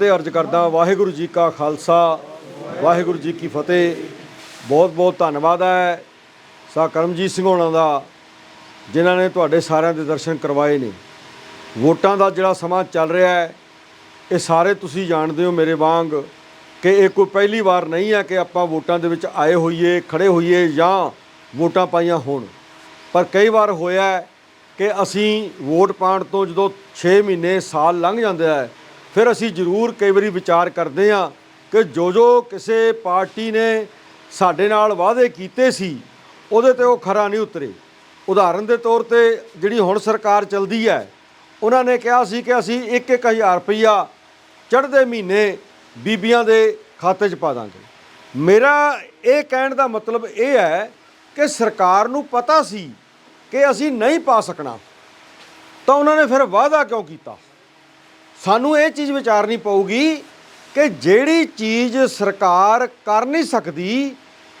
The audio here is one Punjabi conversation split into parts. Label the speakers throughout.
Speaker 1: ਤੇ ਅਰਜ ਕਰਦਾ ਵਾਹਿਗੁਰੂ ਜੀ ਕਾ ਖਾਲਸਾ, ਵਾਹਿਗੁਰੂ ਜੀ ਕੀ ਫਤਿਹ। ਬਹੁਤ ਬਹੁਤ ਧੰਨਵਾਦ ਹੈ ਸਾ ਕਰਮਜੀਤ ਸਿੰਘ ਹੋਣਾ ਦਾ, ਜਿਨ੍ਹਾਂ ਨੇ ਤੁਹਾਡੇ ਸਾਰਿਆਂ ਦੇ ਦਰਸ਼ਨ ਕਰਵਾਏ ਨੇ। ਵੋਟਾਂ ਦਾ ਜਿਹੜਾ ਸਮਾਂ ਚੱਲ ਰਿਹਾ ਹੈ, ਇਹ ਸਾਰੇ ਤੁਸੀਂ ਜਾਣਦੇ ਹੋ ਮੇਰੇ ਵਾਂਗ ਕਿ ਇਹ ਕੋਈ ਪਹਿਲੀ ਵਾਰ ਨਹੀਂ ਹੈ ਕਿ ਆਪਾਂ ਵੋਟਾਂ ਦੇ ਵਿੱਚ ਆਏ ਹੋਈਏ, ਖੜੇ ਹੋਈਏ ਜਾਂ ਵੋਟਾਂ ਪਾਈਆਂ ਹੋਣ। ਪਰ ਕਈ ਵਾਰ ਹੋਇਆ ਕਿ ਅਸੀਂ ਵੋਟ ਪਾਉਣ ਤੋਂ ਜਦੋਂ 6 ਮਹੀਨੇ, ਸਾਲ ਲੰਘ ਜਾਂਦਾ ਹੈ ਫਿਰ ਅਸੀਂ ਜ਼ਰੂਰ ਕਈ ਵਾਰੀ ਵਿਚਾਰ ਕਰਦੇ ਹਾਂ ਕਿ ਜੋ ਜੋ ਕਿਸੇ ਪਾਰਟੀ ਨੇ ਸਾਡੇ ਨਾਲ ਵਾਅਦੇ ਕੀਤੇ ਸੀ, ਉਹਦੇ ਤੇ ਉਹ ਖਰਾ ਨਹੀਂ ਉਤਰੇ। ਉਦਾਹਰਨ ਦੇ ਤੌਰ ਤੇ ਜਿਹੜੀ ਹੁਣ ਸਰਕਾਰ ਚੱਲਦੀ ਹੈ, ਉਹਨਾਂ ਨੇ ਕਿਹਾ ਸੀ ਕਿ ਅਸੀਂ 1-1000 ਰੁਪਈਆ ਚੜ੍ਹਦੇ ਮਹੀਨੇ ਬੀਬੀਆਂ ਦੇ ਖਾਤੇ 'ਚ ਪਾ ਦਾਂਗੇ। ਮੇਰਾ ਇਹ ਕਹਿਣ ਦਾ ਮਤਲਬ ਇਹ ਹੈ ਕਿ ਸਰਕਾਰ ਨੂੰ ਪਤਾ ਸੀ ਕਿ ਅਸੀਂ ਨਹੀਂ ਪਾ ਸਕਣਾ। ਤਾਂ ਉਹਨਾਂ ਨੇ ਫਿਰ ਵਾਅਦਾ ਕਿਉਂ ਕੀਤਾ? ਸਾਨੂੰ ਇਹ ਚੀਜ਼ ਵਿਚਾਰਨੀ ਪਊਗੀ ਕਿ ਜਿਹੜੀ ਚੀਜ਼ ਸਰਕਾਰ ਕਰ ਨਹੀਂ ਸਕਦੀ,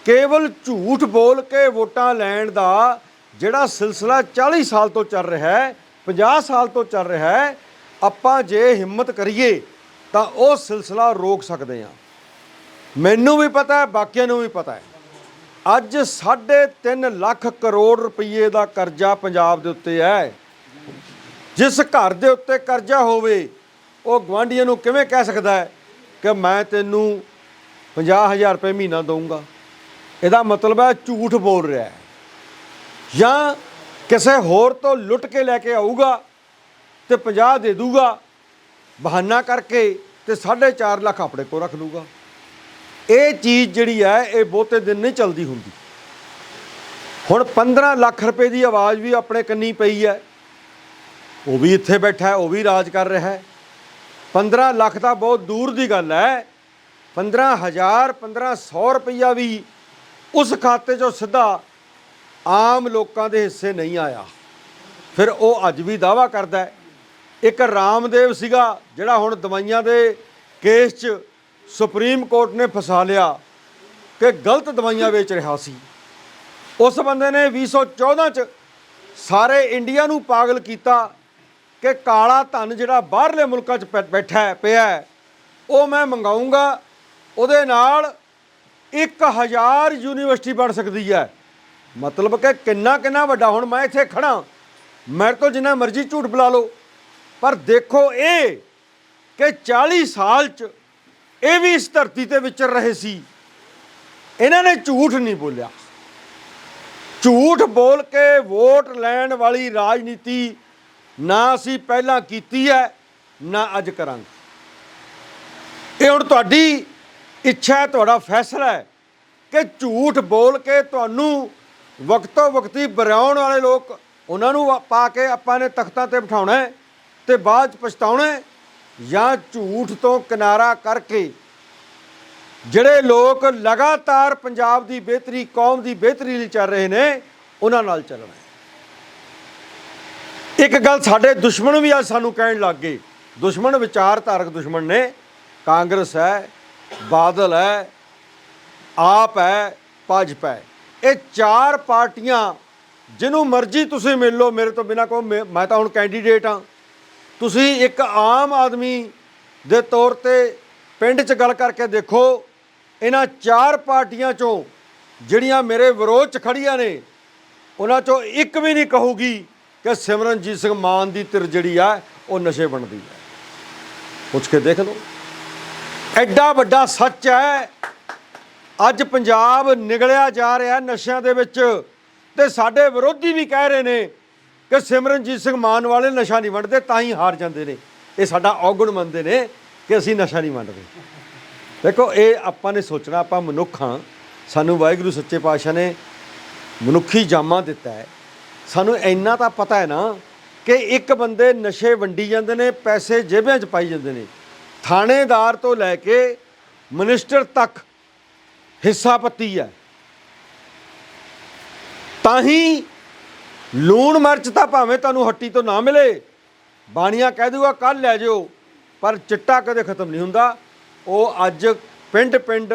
Speaker 1: ਕੇਵਲ ਝੂਠ ਬੋਲ ਕੇ ਵੋਟਾਂ ਲੈਣ ਦਾ ਜਿਹੜਾ ਸਿਲਸਿਲਾ 40 ਸਾਲ ਤੋਂ ਚੱਲ ਰਿਹਾ ਹੈ 50 ਸਾਲ ਤੋਂ ਚੱਲ ਰਿਹਾ ਹੈ, ਆਪਾਂ ਜੇ ਹਿੰਮਤ ਕਰੀਏ ਤਾਂ ਉਹ ਸਿਲਸਿਲਾ ਰੋਕ ਸਕਦੇ ਹਾਂ। ਮੈਨੂੰ ਵੀ ਪਤਾ ਹੈ, ਬਾਕੀਆਂ ਨੂੰ ਵੀ ਪਤਾ ਹੈ। ਅੱਜ 3.5 ਲੱਖ ਕਰੋੜ ਰੁਪਏ ਦਾ ਕਰਜ਼ਾ ਪੰਜਾਬ ਦੇ ਉੱਤੇ ਹੈ। ਜਿਸ ਘਰ ਦੇ ਉੱਤੇ ਕਰਜ਼ਾ ਹੋਵੇ ਉਹ ਗਵਾਂਢੀਆਂ ਨੂੰ ਕਿਵੇਂ ਕਹਿ ਸਕਦਾ ਹੈ ਕਿ ਮੈਂ ਤੈਨੂੰ 50000 ਰੁਪਏ ਮਹੀਨਾ ਦਊਂਗਾ? ਇਹਦਾ ਮਤਲਬ ਹੈ ਝੂਠ ਬੋਲ ਰਿਹਾ ਹੈ। ਜਾਂ ਕਿਸੇ ਹੋਰ ਤੋਂ ਲੁੱਟ ਕੇ ਲੈ ਕੇ ਆਊਗਾ ਤੇ 50 ਦੇ ਦੂਗਾ ਬਹਾਨਾ ਕਰਕੇ ਤੇ 4.5 ਲੱਖ ਆਪਣੇ ਕੋਲ ਰੱਖ ਲੂਗਾ ਇਹ ਚੀਜ਼ ਜਿਹੜੀ ਹੈ, ਇਹ ਬਹੁਤੇ ਦਿਨ ਨਹੀਂ ਚੱਲਦੀ ਹੁੰਦੀ। ਹੁਣ 15 ਲੱਖ ਰੁਪਏ ਦੀ ਆਵਾਜ਼ ਵੀ ਆਪਣੇ ਕੰਨੀ ਪਈ ਹੈ। ਉਹ ਵੀ ਇੱਥੇ ਬੈਠਾ ਹੈ, ਉਹ ਵੀ ਰਾਜ ਕਰ ਰਿਹਾ ਹੈ। 15 ਲੱਖ ਤਾਂ ਬਹੁਤ ਦੂਰ ਦੀ ਗੱਲ ਹੈ। 15000 1500 ਰੁਪਈਆ ਵੀ ਉਸ ਖਾਤੇ 'ਚੋਂ ਸਿੱਧਾ ਆਮ ਲੋਕਾਂ ਦੇ ਹਿੱਸੇ ਨਹੀਂ ਆਇਆ। ਫਿਰ ਉਹ ਅੱਜ ਵੀ ਦਾਵਾ ਕਰਦਾ ਹੈ। ਇੱਕ ਰਾਮਦੇਵ ਸੀਗਾ ਜਿਹੜਾ ਹੁਣ ਦਵਾਈਆਂ ਦੇ ਕੇਸ 'ਚ ਸੁਪਰੀਮ ਕੋਰਟ ਨੇ ਫਸਾ ਲਿਆ ਕਿ ਗਲਤ ਦਵਾਈਆਂ ਵੇਚ ਰਿਹਾ ਸੀ। ਉਸ ਬੰਦੇ ਨੇ 2014 ਚ ਸਾਰੇ ਇੰਡੀਆ ਨੂੰ ਪਾਗਲ ਕੀਤਾ। ਕਿ ਕਾਲਾ ਧਨ ਜਿਹੜਾ ਬਾਹਰਲੇ ਮੁਲਕਾਂ 'ਚ ਬੈ- ਬੈਠਾ ਪਿਆ ਉਹ ਮੈਂ ਮੰਗਾਉਂਗਾ ਉਹਦੇ ਨਾਲ 1000 ਯੂਨੀਵਰਸਿਟੀ ਬਣ ਸਕਦੀ ਹੈ। ਮਤਲਬ ਕਿ ਕਿੰਨਾ ਕਿੰਨਾ ਵੱਡਾ। ਹੁਣ ਮੈਂ ਇੱਥੇ ਖੜਾ ਮੇਰੇ ਕੋਲ ਜਿੰਨਾ ਮਰਜ਼ੀ ਝੂਠ ਬੁਲਾ ਲਓ। ਪਰ ਦੇਖੋ ਇਹ ਕਿ 40 ਸਾਲ 'ਚ ਇਹ ਵੀ ਇਸ ਧਰਤੀ ਤੇ ਵਿਚਰ ਰਹੇ ਸੀ। ਇਹਨਾਂ ਨੇ ਝੂਠ ਨਹੀਂ ਬੋਲਿਆ। ਝੂਠ ਬੋਲ ਕੇ ਵੋਟ ਲੈਣ ਵਾਲੀ ਰਾਜਨੀਤੀ ਨਾ ਅਸੀਂ ਪਹਿਲਾਂ ਕੀਤੀ ਹੈ, ਨਾ ਅੱਜ ਕਰਾਂਗੇ। ਇਹ ਹੁਣ ਤੁਹਾਡੀ ਇੱਛਾ ਹੈ, ਤੁਹਾਡਾ ਫੈਸਲਾ ਹੈ ਕਿ ਝੂਠ ਬੋਲ ਕੇ ਤੁਹਾਨੂੰ ਵਕਤੋ ਵਕਤੀ ਬਰਾਉਣ ਵਾਲੇ ਲੋਕ ਉਹਨਾਂ ਨੂੰ ਪਾ ਕੇ ਆਪਾਂ ਨੇ ਤਖਤਾਂ ਤੇ ਬਿਠਾਉਣਾ ਹੈ ਤੇ ਬਾਅਦ ਚ ਪਛਤਾਉਣਾ ਜਾਂ ਝੂਠ ਤੋਂ ਕਿਨਾਰਾ ਕਰਕੇ ਜਿਹੜੇ ਲੋਕ ਲਗਾਤਾਰ ਪੰਜਾਬ ਦੀ ਬਿਹਤਰੀ, ਕੌਮ ਦੀ ਬਿਹਤਰੀ ਲਈ ਚੱਲ ਰਹੇ ਨੇ, ਉਹਨਾਂ ਨਾਲ ਚੱਲਣਾ ਇੱਕ ਗੱਲ ਸਾਡੇ ਦੁਸ਼ਮਣ ਵੀ ਅੱਜ ਸਾਨੂੰ ਕਹਿਣ ਲੱਗ ਗਏ। ਦੁਸ਼ਮਣ ਵਿਚਾਰਧਾਰਕ ਦੁਸ਼ਮਣ ਨੇ। ਕਾਂਗਰਸ ਹੈ, ਬਾਦਲ ਹੈ, ਆਪ ਹੈ, ਭਾਜਪਾ ਹੈ। ਇਹ ਚਾਰ ਪਾਰਟੀਆਂ ਜਿਹਨੂੰ ਮਰਜ਼ੀ ਤੁਸੀਂ ਮਿਲ ਲਓ, ਮੇਰੇ ਤੋਂ ਬਿਨਾ ਕੋ ਮੈਂ ਤਾਂ ਹੁਣ ਕੈਂਡੀਡੇਟ ਹਾਂ। ਤੁਸੀਂ ਇੱਕ ਆਮ ਆਦਮੀ ਦੇ ਤੌਰ ਤੇ ਪਿੰਡ 'ਚ ਗੱਲ ਕਰਕੇ ਦੇਖੋ, ਇਹਨਾਂ ਚਾਰ ਪਾਰਟੀਆਂ 'ਚੋਂ ਜਿਹੜੀਆਂ ਮੇਰੇ ਵਿਰੋਧ 'ਚ ਖੜੀਆਂ ਨੇ, ਉਹਨਾਂ 'ਚੋਂ ਇੱਕ ਵੀ ਨਹੀਂ ਕਹੂਗੀ ਕਿ ਸਿਮਰਨਜੀਤ ਸਿੰਘ ਮਾਨ ਦੀ ਧਿਰ ਜਿਹੜੀ ਆ, ਉਹ ਨਸ਼ੇ ਬਣਦੀ ਹੈ ਪੁੱਛ ਕੇ ਦੇਖ ਲਓ। ਐਡਾ ਵੱਡਾ ਸੱਚ ਹੈ, ਅੱਜ ਪੰਜਾਬ ਨਿਗਲਿਆ ਜਾ ਰਿਹਾ ਨਸ਼ਿਆਂ ਦੇ ਵਿੱਚ ਤੇ ਸਾਡੇ ਵਿਰੋਧੀ ਵੀ ਕਹਿ ਰਹੇ ਨੇ ਕਿ ਸਿਮਰਨਜੀਤ ਸਿੰਘ ਮਾਨ ਵਾਲੇ ਨਸ਼ਾ ਨਹੀਂ ਵੰਡਦੇ, ਤਾਂ ਹੀ ਹਾਰ ਜਾਂਦੇ ਨੇ। ਇਹ ਸਾਡਾ ਔਗਣ ਮੰਨਦੇ ਨੇ ਕਿ ਅਸੀਂ ਨਸ਼ਾ ਨਹੀਂ ਵੰਡਦੇ। ਦੇਖੋ, ਇਹ ਆਪਾਂ ਨੇ ਸੋਚਣਾ, ਆਪਾਂ ਮਨੁੱਖ ਹਾਂ। ਸਾਨੂੰ ਵਾਹਿਗੁਰੂ ਸੱਚੇ ਪਾਤਸ਼ਾਹ ਨੇ ਮਨੁੱਖੀ ਜਾਮਾ ਦਿੱਤਾ ਹੈ। ਸਾਨੂੰ ਇੰਨਾ ਤਾਂ ਪਤਾ ਹੈ ਨਾ ਕਿ ਇੱਕ ਬੰਦੇ ਨਸ਼ੇ ਵੰਡੀ ਜਾਂਦੇ ਨੇ, ਪੈਸੇ ਜੇਬਾਂ 'ਚ ਪਾਈ ਜਾਂਦੇ ਨੇ। ਥਾਣੇਦਾਰ ਤੋਂ ਲੈ ਕੇ ਮਿਨਿਸਟਰ ਤੱਕ ਹਿੱਸਾ ਪੱਤੀ ਹੈ। ਤਾਂ ਹੀ ਲੂਣ ਮਿਰਚ ਤਾਂ ਭਾਵੇਂ ਤੁਹਾਨੂੰ ਹੱਟੀ ਤੋਂ ਨਾ ਮਿਲੇ, ਬਾਣੀਆਂ ਕਹਿ ਦੂਗਾ ਕੱਲ ਲੈ ਜਿਓ। ਪਰ ਚਿੱਟਾ ਕਦੇ ਖਤਮ ਨਹੀਂ ਹੁੰਦਾ। ਉਹ ਅੱਜ ਪਿੰਡ ਪਿੰਡ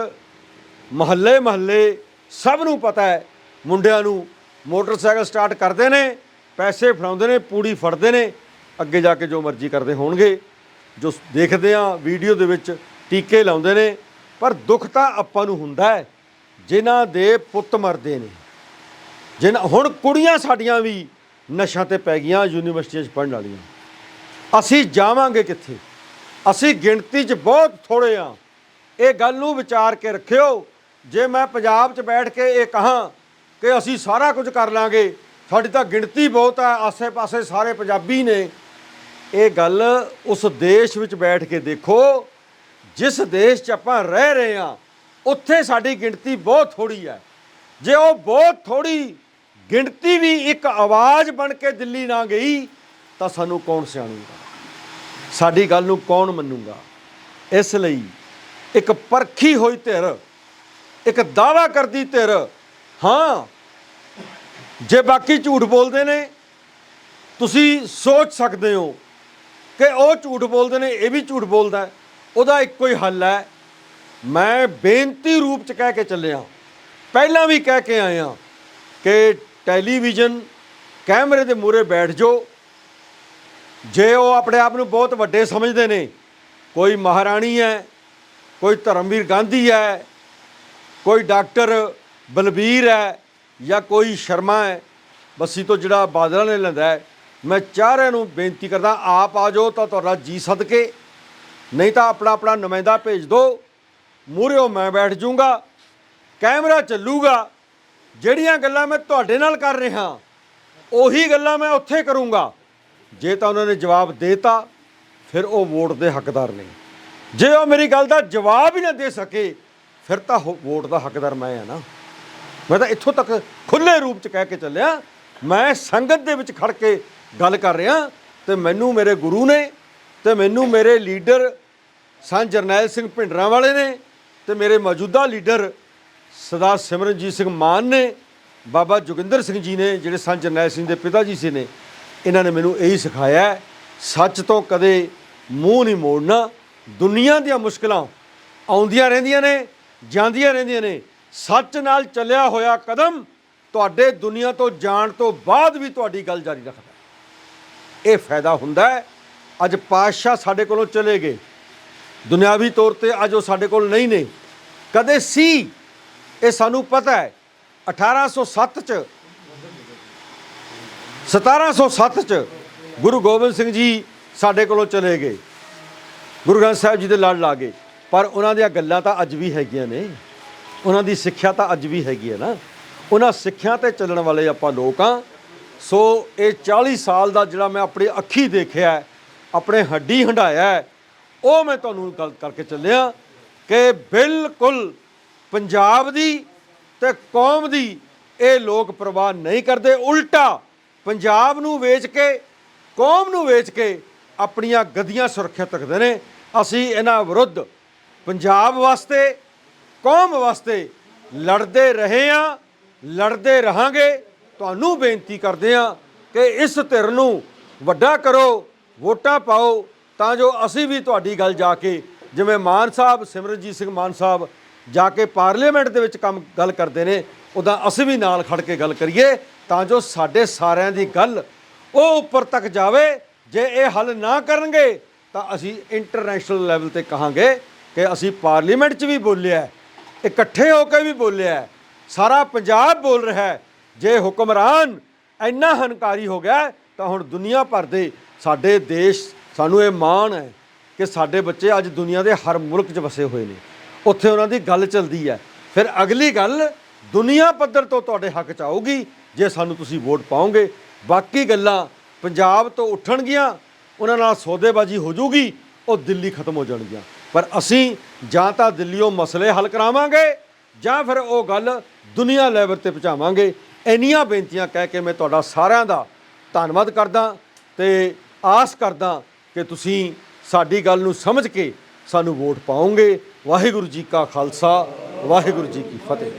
Speaker 1: ਮਹੱਲੇ ਮਹੱਲੇ ਸਭ ਨੂੰ ਪਤਾ ਹੈ, ਮੁੰਡਿਆਂ ਨੂੰ ਮੋਟਰਸਾਈਕਲ ਸਟਾਰਟ ਕਰਦੇ ਨੇ, ਪੈਸੇ ਫੜਾਉਂਦੇ ਨੇ, ਪੂੜੀ ਫੜਦੇ ਨੇ, ਅੱਗੇ ਜਾ ਕੇ ਜੋ ਮਰਜ਼ੀ ਕਰਦੇ ਹੋਣਗੇ। ਜੋ ਦੇਖਦੇ ਆ ਵੀਡੀਓ ਦੇ ਵਿੱਚ ਟੀਕੇ ਲਾਉਂਦੇ ਨੇ, ਪਰ ਦੁੱਖ ਤਾਂ ਆਪਾਂ ਨੂੰ ਹੁੰਦਾ ਹੈ, ਜਿਨ੍ਹਾਂ ਦੇ ਪੁੱਤ ਮਰਦੇ ਨੇ। ਜਿਨ੍ਹਾਂ ਹੁਣ ਕੁੜੀਆਂ ਸਾਡੀਆਂ ਵੀ ਨਸ਼ਾ ਤੇ ਪੈ ਗਈਆਂ ਯੂਨੀਵਰਸਿਟੀਆਂ 'ਚ ਪੜ੍ਹਨ ਵਾਲੀਆਂ। ਅਸੀਂ ਜਾਵਾਂਗੇ ਕਿੱਥੇ? ਅਸੀਂ ਗਿਣਤੀ 'ਚ ਬਹੁਤ ਥੋੜੇ ਆ ਇਹ ਗੱਲ ਨੂੰ ਵਿਚਾਰ ਕੇ ਰੱਖਿਓ। ਜੇ ਮੈਂ ਪੰਜਾਬ 'ਚ ਬੈਠ ਕੇ ਇਹ ਕਹਾਂ ਕਿ ਅਸੀਂ ਸਾਰਾ ਕੁਝ ਕਰ ਲਾਂਗੇ। ਸਾਡੀ ਤਾਂ ਗਿਣਤੀ ਬਹੁਤ ਹੈ ਆਸੇ-ਪਾਸੇ ਸਾਰੇ ਪੰਜਾਬੀ ਨੇ। ਇਹ ਗੱਲ ਉਸ ਦੇਸ਼ ਵਿੱਚ ਬੈਠ ਕੇ ਦੇਖੋ, ਜਿਸ ਦੇਸ਼ 'ਚ ਆਪਾਂ ਰਹਿ ਰਹੇ ਹਾਂ, ਉੱਥੇ ਸਾਡੀ ਗਿਣਤੀ ਬਹੁਤ ਥੋੜੀ ਹੈ। ਜੇ ਉਹ ਬਹੁਤ ਥੋੜੀ ਗਿਣਤੀ ਵੀ ਇੱਕ ਆਵਾਜ਼ ਬਣ ਕੇ ਦਿੱਲੀ ਨਾ ਗਈ, ਤਾਂ ਸਾਨੂੰ ਕੌਣ ਸਿਆਣੂਗਾ? ਸਾਡੀ ਗੱਲ ਨੂੰ ਕੌਣ ਮੰਨੂਗਾ? ਇਸ ਲਈ ਇੱਕ ਪਰਖੀ ਹੋਈ ਧਿਰ, ਇੱਕ ਦਾਵਾ ਕਰਦੀ ਧਿਰ ਹਾਂ, ਜੇ ਬਾਕੀ ਝੂਠ ਬੋਲਦੇ ਨੇ, ਤੁਸੀਂ ਸੋਚ ਸਕਦੇ ਹੋ ਕਿ ਉਹ ਝੂਠ ਬੋਲਦੇ ਨੇ, ਇਹ ਵੀ ਝੂਠ ਬੋਲਦਾ ਉਹਦਾ ਇੱਕੋ ਹੀ ਹੱਲ ਹੈ, ਮੈਂ ਬੇਨਤੀ ਰੂਪ ਚ ਕਹਿ ਕੇ ਚੱਲਿਆ। ਪਹਿਲਾਂ ਵੀ ਕਹਿ ਕੇ ਆਇਆ ਕਿ ਟੈਲੀਵਿਜ਼ਨ ਕੈਮਰੇ ਦੇ ਮੂਹਰੇ ਬੈਠ ਜਾਓ। ਜੇ ਉਹ ਆਪਣੇ ਆਪ ਨੂੰ ਬਹੁਤ ਵੱਡੇ ਸਮਝਦੇ ਨੇ, ਕੋਈ ਮਹਾਰਾਣੀ ਹੈ, ਕੋਈ ਧਰਮਵੀਰ ਗਾਂਧੀ ਹੈ, ਕੋਈ ਡਾਕਟਰ ਬਲਬੀਰ ਹੈ ਜਾਂ ਕੋਈ ਸ਼ਰਮਾ ਹੈ, ਬੱਸੀ ਤੋਂ ਜਿਹੜਾ ਬਾਦਲਾਂ ਨੇ ਲੈਂਦਾ ਹੈ, ਮੈਂ ਚਾਰਿਆਂ ਨੂੰ ਬੇਨਤੀ ਕਰਦਾ, ਆਪ ਆ ਜਾਓ ਤਾਂ ਤੁਹਾਡਾ ਜੀ ਸਦਕੇ, ਨਹੀਂ ਤਾਂ ਆਪਣਾ ਆਪਣਾ ਨੁਮਾਇੰਦਾ ਭੇਜ ਦਿਓ ਮੂਹਰਿਓ ਮੈਂ ਬੈਠ ਜਾਊਂਗਾ, ਕੈਮਰਾ ਚੱਲੂਗਾ, ਜਿਹੜੀਆਂ ਗੱਲਾਂ ਮੈਂ ਤੁਹਾਡੇ ਨਾਲ ਕਰ ਰਿਹਾ, ਉਹੀ ਗੱਲਾਂ ਮੈਂ ਉੱਥੇ ਕਰੂੰਗਾ। ਜੇ ਤਾਂ ਉਹਨਾਂ ਨੇ ਜਵਾਬ ਦੇਤਾ, ਫਿਰ ਉਹ ਵੋਟ ਦੇ ਹੱਕਦਾਰ ਨੇ। ਜੇ ਉਹ ਮੇਰੀ ਗੱਲ ਦਾ ਜਵਾਬ ਹੀ ਨਾ ਦੇ ਸਕੇ, ਫਿਰ ਤਾਂ ਹੋ- ਵੋਟ ਦਾ ਹੱਕਦਾਰ ਮੈਂ ਆ ਨਾ। ਮੈਂ ਤਾਂ ਇੱਥੋਂ ਤੱਕ ਖੁੱਲੇ ਰੂਪ ਚ ਕਹਿ ਕੇ ਚੱਲਿਆ, ਮੈਂ ਸੰਗਤ ਦੇ ਵਿੱਚ ਖੜ ਕੇ ਗੱਲ ਕਰ ਰਿਹਾ, ਤੇ ਮੈਨੂੰ ਮੇਰੇ ਗੁਰੂ ਨੇ, ਤੇ ਮੈਨੂੰ ਮੇਰੇ ਲੀਡਰ ਸੰਤ ਜਰਨੈਲ ਸਿੰਘ ਭਿੰਡਰਾਂ ਵਾਲੇ ਨੇ, ਤੇ ਮੇਰੇ ਮੌਜੂਦਾ ਲੀਡਰ ਸਰਦਾਰ ਸਿਮਰਨਜੀਤ ਸਿੰਘ ਮਾਨ ਨੇ, ਬਾਬਾ ਜੋਗਿੰਦਰ ਸਿੰਘ ਜੀ ਨੇ, ਜਿਹੜੇ ਸੰਤ ਜਰਨੈਲ ਸਿੰਘ ਦੇ ਪਿਤਾ ਜੀ ਸੀ ਨੇ, ਇਹਨਾਂ ਨੇ ਮੈਨੂੰ ਇਹੀ ਸਿਖਾਇਆ, ਸੱਚ ਤੋਂ ਕਦੇ ਮੂੰਹ ਨਹੀਂ ਮੋੜਨਾ, ਦੁਨੀਆ ਦੀਆਂ ਮੁਸ਼ਕਲਾਂ ਆਉਂਦੀਆਂ ਰਹਿੰਦੀਆਂ ਨੇ, ਜਾਂਦੀਆਂ ਰਹਿੰਦੀਆਂ ਨੇ ਸੱਚ ਨਾਲ ਚੱਲਿਆ ਹੋਇਆ ਕਦਮ ਤੁਹਾਡੇ ਦੁਨੀਆ ਤੋਂ ਜਾਣ ਤੋਂ ਬਾਅਦ ਵੀ ਤੁਹਾਡੀ ਗੱਲ ਜਾਰੀ ਰੱਖਦਾ ਇਹ ਫਾਇਦਾ ਹੁੰਦਾ ਹੈ। ਅੱਜ ਪਾਤਸ਼ਾਹ ਸਾਡੇ ਕੋਲੋਂ ਚਲੇ ਗਏ। ਦੁਨਿਆਵੀ ਤੌਰ ਤੇ ਅੱਜ ਉਹ ਸਾਡੇ ਕੋਲ ਨਹੀਂ ਨੇ। ਕਦੇ ਸੀ? ਇਹ ਸਾਨੂੰ ਪਤਾ ਹੈ। 1807 ਚ 1707 ਚ ਗੁਰੂ ਗੋਬਿੰਦ ਸਿੰਘ ਜੀ ਸਾਡੇ ਕੋਲੋਂ ਚਲੇ ਗਏ। ਗੁਰੂ ਗ੍ਰੰਥ ਸਾਹਿਬ ਜੀ ਦੇ ਲੜ ਲਾ ਗਏ ਪਰ ਉਹਨਾਂ ਦੀਆਂ ਗੱਲਾਂ ਤਾਂ ਅੱਜ ਵੀ ਹੈਗੀਆਂ ਨੇ। ਉਹਨਾਂ ਦੀ ਸਿੱਖਿਆ ਤਾਂ ਅੱਜ ਵੀ ਹੈਗੀ ਹੈ ਨਾ। ਉਹਨਾਂ ਸਿੱਖਿਆ ਤੇ ਚੱਲਣ ਵਾਲੇ ਆਪਾਂ ਲੋਕ ਆ ਸੋ ਇਹ 40 ਸਾਲ ਦਾ ਜਿਹੜਾ ਮੈਂ ਆਪਣੀ ਅੱਖੀ ਦੇਖਿਆ ਆਪਣੇ ਹੱਡੀ ਹੰਡਾਇਆ ਉਹ ਮੈਂ ਤੁਹਾਨੂੰ ਗੱਲ ਕਰਕੇ ਚੱਲਿਆ ਕਿ ਬਿਲਕੁਲ ਪੰਜਾਬ ਦੀ ਤੇ ਕੌਮ ਦੀ ਇਹ ਲੋਕ ਪ੍ਰਵਾਹ ਨਹੀਂ ਕਰਦੇ। ਉਲਟਾ ਪੰਜਾਬ ਨੂੰ ਵੇਚ ਕੇ, ਕੌਮ ਨੂੰ ਵੇਚ ਕੇ ਆਪਣੀਆਂ ਗਦੀਆਂ ਸੁਰੱਖਿਅਤ ਰੱਖਦੇ ਨੇ। ਅਸੀਂ ਇਹਨਾਂ ਵਿਰੁੱਧ ਪੰਜਾਬ ਵਾਸਤੇ ਕੌਮ ਵਾਸਤੇ ਲੜਦੇ ਰਹੇ ਆ, ਲੜਦੇ ਰਹਾਂਗੇ। ਤੁਹਾਨੂੰ ਬੇਨਤੀ ਕਰਦੇ ਆ ਕਿ ਇਸ ਧਿਰ ਨੂੰ ਵੱਡਾ ਕਰੋ, ਵੋਟਾਂ ਪਾਓ, ਤਾਂ ਜੋ ਅਸੀਂ ਵੀ ਤੁਹਾਡੀ ਗੱਲ ਜਾ ਕੇ, ਜਿਵੇਂ ਮਾਨ ਸਾਹਿਬ, ਸਿਮਰਨਜੀਤ ਸਿੰਘ ਮਾਨ ਸਾਹਿਬ ਜਾ ਕੇ ਪਾਰਲੀਮੈਂਟ ਦੇ ਵਿੱਚ ਕੰਮ, ਗੱਲ ਕਰਦੇ ਨੇ ਉਦਾਂ ਅਸੀਂ ਵੀ ਨਾਲ ਖੜ ਕੇ ਗੱਲ ਕਰੀਏ, ਤਾਂ ਜੋ ਸਾਡੇ ਸਾਰਿਆਂ ਦੀ ਗੱਲ ਉਹ ਉੱਪਰ ਤੱਕ ਜਾਵੇ। ਜੇ ਇਹ ਹੱਲ ਨਾ ਕਰਨਗੇ, ਤਾਂ ਅਸੀਂ ਇੰਟਰਨੈਸ਼ਨਲ ਲੈਵਲ ਤੇ ਕਹਾਂਗੇ ਕਿ ਅਸੀਂ ਪਾਰਲੀਮੈਂਟ 'ਚ ਵੀ ਬੋਲਿਆ। ਇਕੱਠੇ ਹੋ ਕੇ ਵੀ ਬੋਲਿਆ ਸਾਰਾ ਪੰਜਾਬ ਬੋਲ ਰਿਹਾ ਹੈ। ਜੇ ਹੁਕਮਰਾਨ ਇੰਨਾ ਹੰਕਾਰੀ ਹੋ ਗਿਆ ਤਾਂ ਹੁਣ ਦੁਨੀਆ ਭਰ ਦੇ ਸਾਡੇ ਦੇਸ਼, ਸਾਨੂੰ ਇਹ ਮਾਣ ਹੈ ਕਿ ਸਾਡੇ ਬੱਚੇ ਅੱਜ ਦੁਨੀਆ ਦੇ ਹਰ ਮੁਲਕ 'ਚ ਵਸੇ ਹੋਏ ਨੇ। ਉੱਥੇ ਉਹਨਾਂ ਦੀ ਗੱਲ ਚੱਲਦੀ ਹੈ। ਫਿਰ ਅਗਲੀ ਗੱਲ, ਦੁਨੀਆ ਪੱਧਰ ਤੋਂ ਤੁਹਾਡੇ ਹੱਕ 'ਚ ਆਊਗੀ, ਜੇ ਸਾਨੂੰ ਤੁਸੀਂ ਵੋਟ ਪਾਓਗੇ। ਬਾਕੀ ਗੱਲਾਂ ਪੰਜਾਬ ਤੋਂ ਉੱਠਣਗੀਆਂ, ਉਹਨਾਂ ਨਾਲ ਸੌਦੇਬਾਜ਼ੀ ਹੋ ਜਾਊਗੀ, ਉਹ ਦਿੱਲੀ ਖਤਮ ਹੋ ਜਾਣਗੀਆਂ। ਪਰ ਅਸੀਂ ਜਾਂ ਤਾਂ ਦਿੱਲੀੋਂ ਮਸਲੇ ਹੱਲ ਕਰਾਵਾਂਗੇ ਜਾਂ ਫਿਰ ਉਹ ਗੱਲ ਦੁਨੀਆ ਲੈਵਲ ਤੇ ਪਹੁੰਚਾਵਾਂਗੇ। ਇੰਨੀਆਂ ਬੇਨਤੀਆਂ ਕਹਿ ਕੇ ਮੈਂ ਤੁਹਾਡਾ ਸਾਰਿਆਂ ਦਾ ਧੰਨਵਾਦ ਕਰਦਾ ਤੇ ਆਸ ਕਰਦਾ ਕਿ ਤੁਸੀਂ ਸਾਡੀ ਗੱਲ ਨੂੰ ਸਮਝ ਕੇ ਸਾਨੂੰ ਵੋਟ ਪਾਓਗੇ। ਵਾਹਿਗੁਰੂ ਜੀ ਕਾ ਖਾਲਸਾ, ਵਾਹਿਗੁਰੂ ਜੀ ਕੀ ਫਤਿਹ।